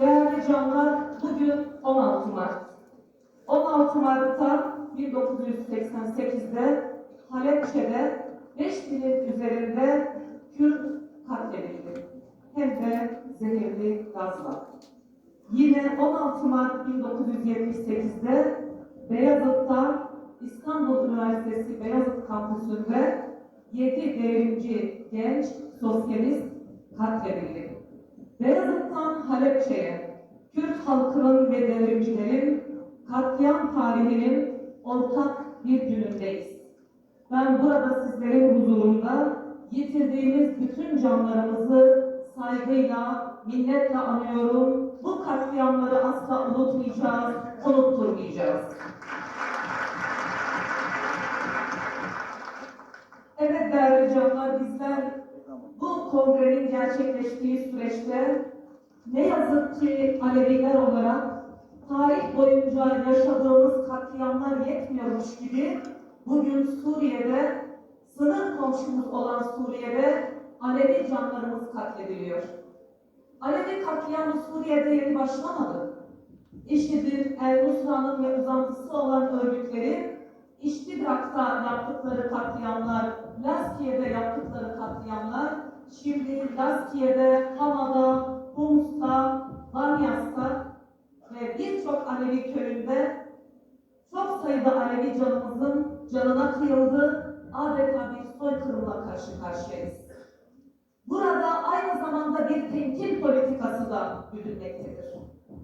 Değerli canlar, bugün 16 Mart. 16 Mart'ta 1988'de Halepçe'de 5 binin üzerinde Kürt katledildi. Hem de zehirli gazla. Yine 16 Mart 1978'de Beyazıt'ta İstanbul Üniversitesi Beyazıt kampüsünde 7 devrimci genç sosyalist katledildi. Beyazıt'tan Halepçe'ye Kürt halkının ve devrimcilerin katliam tarihinin ortak bir günündeyiz. Ben burada sizlerin huzurunda yitirdiğimiz bütün canlarımızı saygıyla, minnetle anıyorum. Bu katliamları asla unutmayacağız, unutturmayacağız. Evet değerli canlar, bizler bu kongrenin gerçekleştiği süreçte ne yazık ki Aleviler olarak tarih boyunca yaşadığımız katliamlar yetmiyormuş gibi bugün Suriye'de sınır komşumuz olan Suriye'de Alevi canlarımız katlediliyor. Alevi katliamı Suriye'de yeni başlamadı. İşidir, El Nusra'nın ve uzantısı olan örgütlerin İştidrak'ta yaptıkları katliamlar, Laskiye'de yaptıkları katliamlar, şimdi Laskiye'de, Hama'da, Hums'ta, Banyas'ta ve birçok Alevi köyünde çok sayıda Alevi canımızın canına kıyıldı, adeta bir soykırımla karşı karşıyayız. Burada aynı zamanda bir tenkil politikası da güdülmektedir.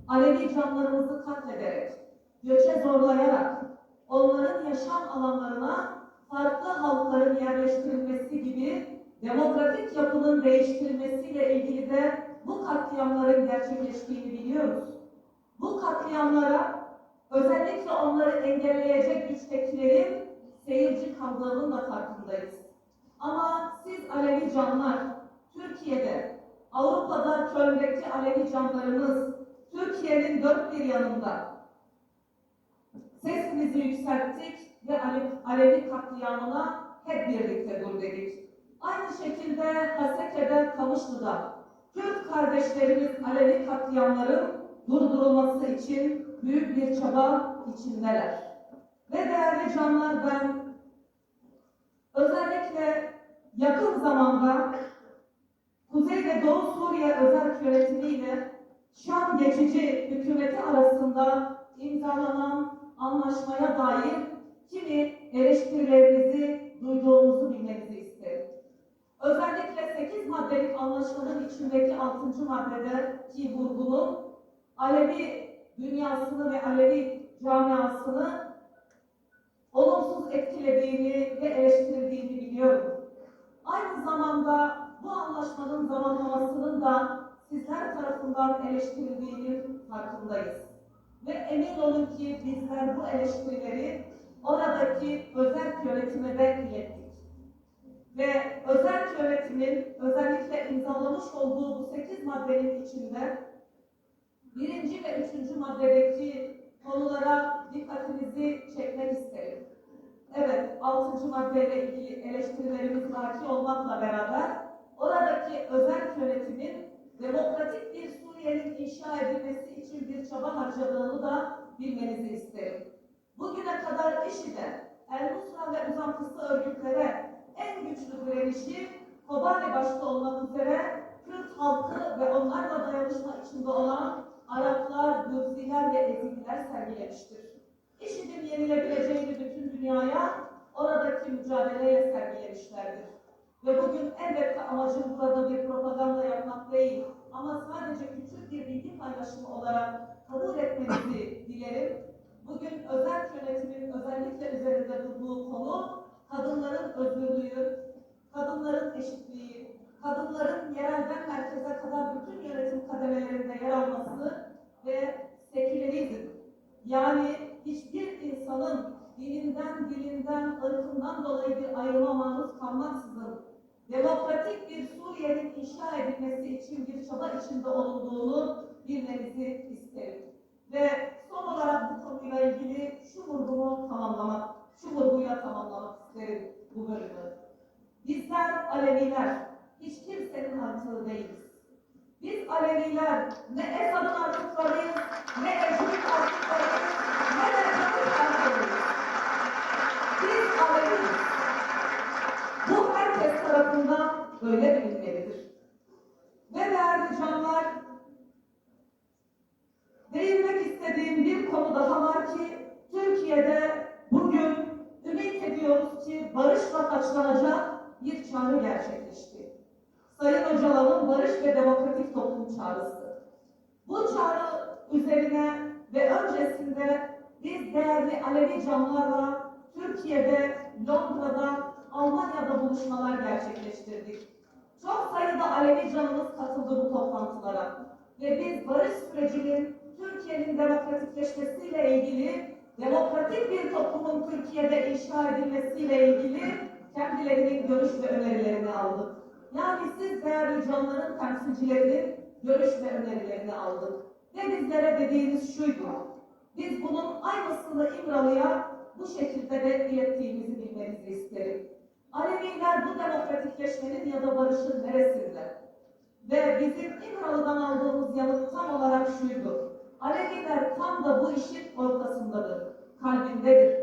Alevi canlarımızı katlederek, göçe zorlayarak, onların yaşam alanlarına farklı halkların yerleştirilmesi gibi demografik yapının değiştirilmesiyle ilgili de bu katliamların gerçekleştiğini biliyoruz. Bu katliamlara özellikle onları engelleyecek güçtekilerin seyirci kaldığının da farkındayız. Ama siz Alevi canlar, Türkiye'de, Avrupa'da Köln'deki Alevi canlarımız, Türkiye'nin dört bir yanında sesimizi yükselttik ve Alevi katliamına hep birlikte dur dedik. Aynı şekilde Haseke'de, Kamışlı'da Kürt kardeşlerimiz Alevi katliamların durdurulması için büyük bir çaba içindeler. Ve değerli canlar ben özellikle yakın zamanda Kuzey ve Doğu Suriye özel yönetimiyle Şam geçici hükümeti arasında imzalanan anlaşmaya dair kimi eleştirilerinizi duyduğumuzu bilmenizi isterim. Özellikle 8 maddelik anlaşmanın içindeki 6. maddedeki vurgunun Alevi dünyasını ve Alevi camiasını olumsuz etkilediğini ve eleştirildiğini biliyorum. Aynı zamanda bu anlaşmanın zamanlamasının da sizler tarafından eleştirildiğinin farkındayız. Ve emin olun ki bizler bu eleştirileri oradaki özel yönetime de ilettik. Ve özel yönetimin özellikle imzalamış olduğu bu 8 maddenin içinde birinci ve üçüncü maddedeki konulara dikkatinizi çekmek isterim. Evet, altıncı maddeyle ilgili eleştirilerimiz vaki olmakla beraber oradaki özel yönetimin demokratik bir Suriye'nin inşa edilmesi için bir çaba harcadığını da bilmenizi isterim. Bugüne kadar IŞİD'e, El Nusra ve uzantısı örgütlere en güçlü direnişi Kobani başta olmak üzere Kürt halkı ve onlarla dayanışma içinde olan Araplar, Gürziler ve Ezidiler sergilemiştir. IŞİD'in yenilebileceğini bütün dünyaya oradaki mücadeleyle sergilemişlerdir. Ve bugün elbette amacım burada bir propaganda yapmak değil ama sadece küçük bir bilgi paylaşımı olarak kabul etmenizi dilerim. Bugün özel yönetimin özellikle üzerinde durduğu konu kadınların özgürlüğü, kadınların eşitliği, kadınların yerelden merkeze kadar bütün yönetim kademelerinde yer alması ve sekülerizm. Yani hiçbir insanın dininden, dilinden, ırkından dolayı bir ayrıma maruz kalmaksızın demokratik bir Suriye'nin inşa edilmesi için bir çaba içinde olunduğunu bilmenizi isterim. Ve son olarak bu konuyla ilgili şu vurgumu tamamlamak, şu vurguyla tamamlamak Türklerin buharını. Bizler Aleviler, hiç kimsenin artığı değiliz. Biz Aleviler ne Esad'ın artıklarıyız, ne Eşit'in artıklarıyız, ne de Esad'ın artıklarıyız. Biz Aleviyiz. Bu herkes tarafından böyle bilinmelidir. Ve değerli canlar, değinmek istediğim bir konu daha var ki barışla taçlanacak bir çağrı gerçekleşti. Sayın Öcalan'ın barış ve demokratik toplum çağrısı. Bu çağrı üzerine ve öncesinde biz değerli Alevi canlarla Türkiye'de, Londra'da, Almanya'da buluşmalar gerçekleştirdik. Çok sayıda Alevi canımız katıldı bu toplantılara. Ve biz barış sürecinin Türkiye'nin demokratikleşmesiyle ilgili, demokratik bir toplumun Türkiye'de inşa edilmesiyle ilgili kendilerinin görüş ve önerilerini aldık. Yani siz değerli canların temsilcilerinin görüş ve önerilerini aldık. Ve bizlere dediğiniz şuydu. Biz bunun aynısını İmralı'ya bu şekilde de ilettiğimizi bilmenizi isterim. Aleviler bu demokratikleşmenin ya da barışın neresinde? Ve bizim İmralı'dan aldığımız yanıt tam olarak şuydu. Aleviler tam da bu işin ortasındadır, kalbindedir.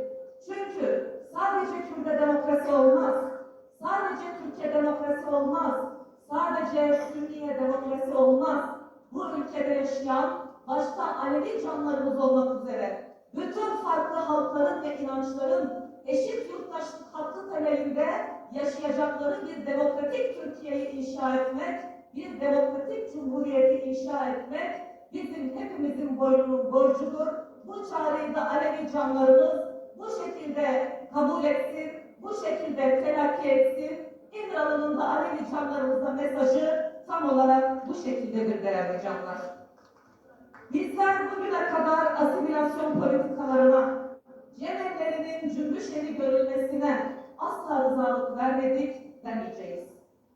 Çünkü sadece Kürt'te demokrasi olmaz, sadece Türkiye demokrasi olmaz, sadece Sünniye demokrasi olmaz. Bu ülkede yaşayan başta Alevi canlarımız olmak üzere bütün farklı halkların ve inançların eşit yurttaşlık hakkı temelinde yaşayacakları bir demokratik Türkiye'yi inşa etmek, bir demokratik cumhuriyeti inşa etmek bizim hepimizin boynunun borcudur. Bu çağrıyı da Alevi canlarımız bu şekilde kabul etsin, bu şekilde telakki etsin. İmralı'nın da Alevi canlarımıza mesajı tam olarak bu şekildedir değerli canlar. Bizler bugüne kadar asimilasyon politikalarına, Cemevlerinin cümbüş evi görülmesine asla rızalık vermedik, demeyeceğiz.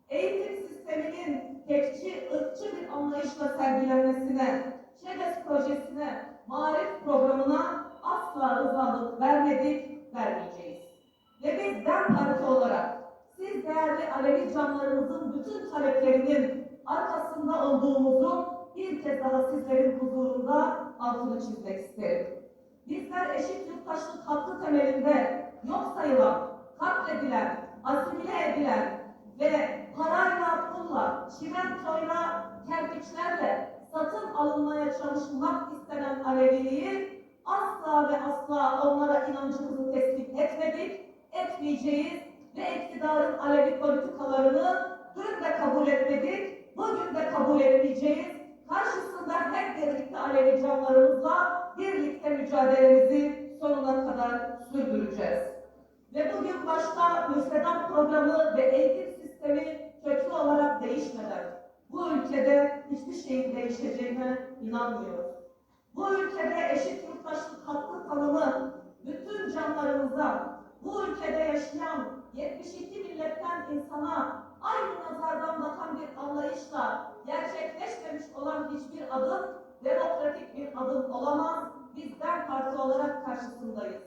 Eğitim sisteminin tekçi, ırkçı bir anlayışla sergilenmesine, ÇEDES projesine, marif programına asla rızalık vermedik, vermeyeceğiz. Ve biz DEM Parti olarak siz değerli Alevi canlarımızın bütün taleplerinin arkasında olduğumuzu bir kez daha sizlerin huzurunda altını çizmek isterim. Bizler eşit yurttaşlık hakkı temelinde yok sayılan, katledilen, asimile edilen ve parayla, pulla, çimentoyla, kerpiçlerle satın alınmaya çalışmak istenen Aleviliği asla ve asla onlara inancımızı teslim etmedik, etmeyeceğiz ve iktidarın Alevi politikalarını dün de kabul etmedik, bugün de kabul etmeyeceğiz. Karşısında hep birlikte Alevi canlarımızla birlikte mücadelemizi sonuna kadar sürdüreceğiz. Ve bugün başta müfredat programı ve eğitim sistemi köklü olarak değişmeden bu ülkede hiçbir şeyin değişeceğine inanmıyoruz. Bu ülkede eşit yurttaşlık hakkı tanımı bütün canlarımıza, bu ülkede yaşayan 72 milletten insana aynı nazardan bakan bir anlayışla gerçekleşmemiş olan hiçbir adım demokratik bir adım olamaz. Biz DEM Parti olarak karşısındayız.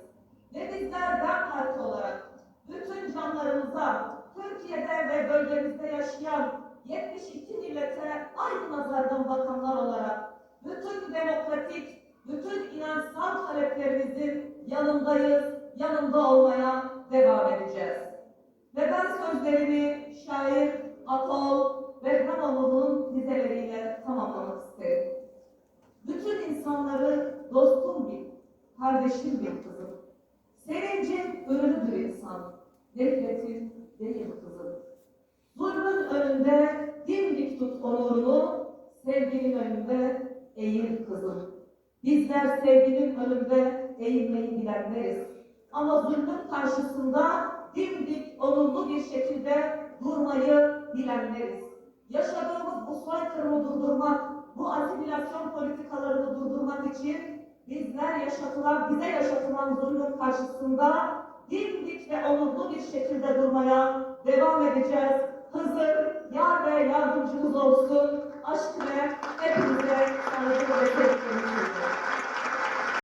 Ve bizler DEM Parti olarak bütün canlarımıza, Türkiye'de ve bölgemizde yaşayan 72 millete aynı nazardan bakanlar olarak bütün demokratik, bütün inançsal taleplerimizin yanındayız, yanında olmaya devam edeceğiz. Ve ben sözlerimi şair Atol ve Hanoğlu'nun dizeleriyle tamamlamak isterim. Bütün insanları dostum bil, kardeşim bil kızım. Sevincin ürünüdür insan, nefretin değil kızım. Zulmün önünde dimdik tut onurunu, sevginin önünde eğil kızım. Bizler sevginin önünde eğilmeyi bilenleriz. Ama zulmün karşısında dimdik, onurlu bir şekilde durmayı bilenleriz. Yaşadığımız bu soykırımı durdurmak, bu asimilasyon politikalarını durdurmak için bizler yaşatılan, bize yaşatılan zulmün karşısında dimdik ve onurlu bir şekilde durmaya devam edeceğiz. Hızır, yar ve yardımcımız olsun. Aşk ile hepinize saygı ve sevgilerimi sunuyorum.